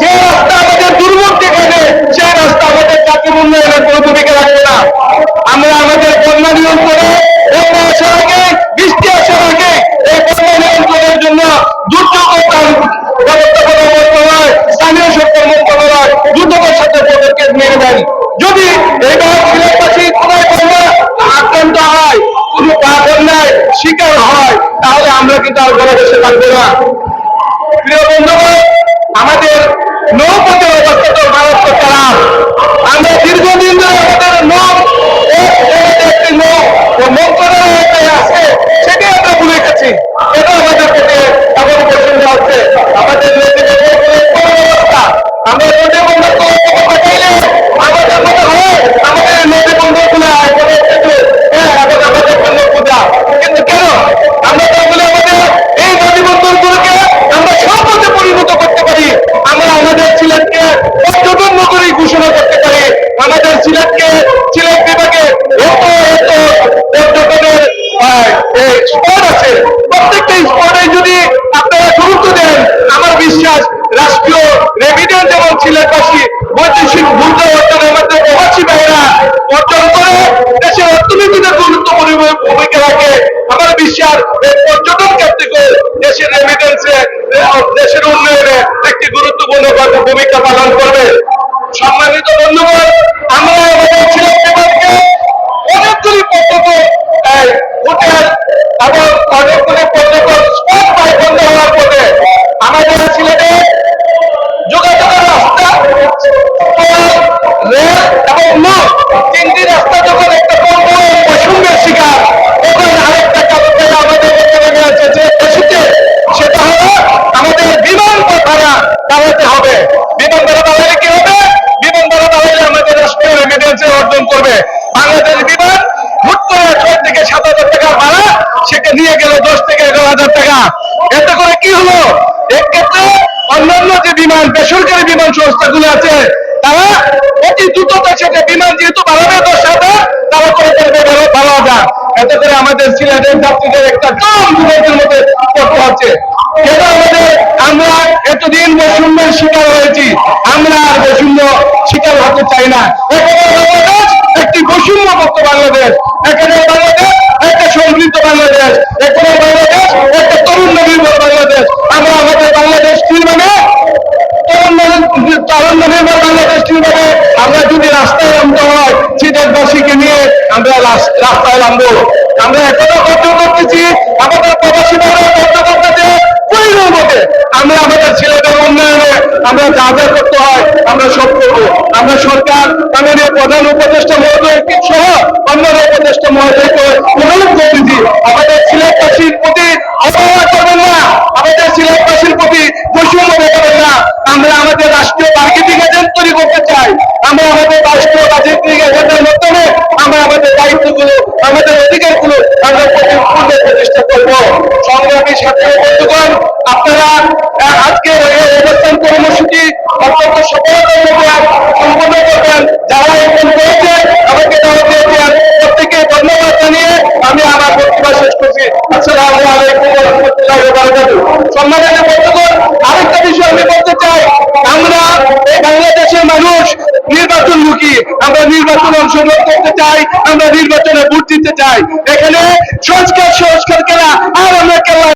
যে রাস্তা আমাদের দুর্ভোগ দেখাবে সেই রাস্তা আমাদের জাতীয় উন্নয়নের কোনো ভূমিকা রাখবে না। আমরা আমাদের বন্যা নিয়ন্ত্রণে আসার আগে, বৃষ্টি আসার আগে এই নিয়ন্ত্রণের জন্য দুর্যোগ ব্যবস্থাপনা মন্ত্রণালয়, স্থানীয় সরকার মন্ত্রণালয় দ্রুততার সাথে পদক্ষেপ নিয়ে যদি আক্রান্ত হয়, কোনো শিকার হয়, তাহলে আমরা কিন্তু আর ঘরে বসে থাকব না। প্রিয় বন্ধুগণ স্পট আছে। প্রত্যেকটা স্পটে যদি আপনারা গুরুত্ব দেন, আমার বিশ্বাস রাষ্ট্রীয় রেভিডেন্স এবং সিলেটবাসী বৈদেশিক মুদ্রা অর্জনের মধ্যে প্রবাসী ভাইরা অর্জন করে, দেশের অর্থনীতিতে গুরুত্বপূর্ণ ভূমিকা রাখে। আমার বিশ্বাস এই পর্যটন ক্ষেত্রে দেশের রেমিটেন্সে দেশের উন্নয়নে একটি গুরুত্বপূর্ণ ভূমিকা পালন করবে। সম্মানিত বন্ধুগণ, আমরা অনেকগুলি পর্যটন স্পট পাই বন্ধ হওয়ার পরে? আমাদের সিলেটে যোগাযোগের রাস্তা রেল এবং নৌ তিনটি রাস্তা যখন একটা বন্ধ হয়ে শিকার, তখন আরেকটা কারণে আমাদের বর্তমানে আছে যে দেশিতে সেটা হলো আমাদের বিমান ভাড়া বাড়াতে হবে। বিমান ভাড়া বাড়ালে কি হবে? বিমান ভাড়া বাড়ালে আমাদের রাষ্ট্রীয় রেমিটেন্স অর্জন করবে, বাংলাদেশ বিমান হুট করে ছয় থেকে সাত হাজার টাকা ভাড়া সেটা নিয়ে গেল দশ থেকে এগারো হাজার টাকা। এতে করে কি হলো? এক্ষেত্রে অন্যান্য যে বিমান, বেসরকারি বিমান সংস্থাগুলো আছে, তারা অতি দ্রুততার সাথে বিমান যেহেতু বাড়াবে, দশ হাজার, তারা করে করবে বারো হাজার। এতে করে আমাদের সিলেটের যাত্রীদের একটা চরম বিপদের মধ্যে পড়তে হচ্ছে। কেন আমাদের আমরা এতদিন বৈষম্যের শিকার হয়েছি? আমরা আর বৈষম্য শিকার হতে চাই না। একটি বৈষম্য মুক্ত বাংলাদেশ। এখানে আমরা আমাদের বাংলাদেশ বাংলাদেশ নির্মাণে আমরা যদি রাস্তায় নামতে হয়, সিলেটবাসীকে নিয়ে আমরা রাস্তায় নামবো। আমরা এখনও কষ্ট করতেছি, আমাদের প্রবাসী আমরা আমাদের ছেলেদের উন্নয়নে আমরা যা যা করতে হয়, আমরা সব করব। আমরা সরকার, মাননীয় প্রধান উপদেষ্টা মহোদয় সহ অন্যান্য উপদেষ্টা মহোদয়কে আমাদের প্রতি অবহেলা করবেন না। আমাদের সিলেটবাসীর প্রতি বৈষম্য দেখাবেন না। আমরা আমাদের রাষ্ট্রীয় মার্কেটিং এজেন্ট তৈরি করতে চাই। আমরা আমাদের রাষ্ট্রীয় বাজেটিং এজেন্টের মাধ্যমে আমরা আমাদের দায়িত্বগুলো, আমাদের অধিকারগুলো আমরা প্রতি- পূর্ণ প্রতিষ্ঠা করব। সংগ্রামী সাথে বন্ধুগণ, আপনারা আজকে অবস্থান কর্মসূচি অত্যন্ত সফলতার সম্পন্ন করবেন। বাংলাদেশের মানুষ নির্বাচন মুখী। আমরা নির্বাচন অংশগ্রহণ করতে চাই, আমরা নির্বাচনে ভোট দিতে চাই। এখানে সংস্কার সংস্কার কেনা আর আমরা কেলা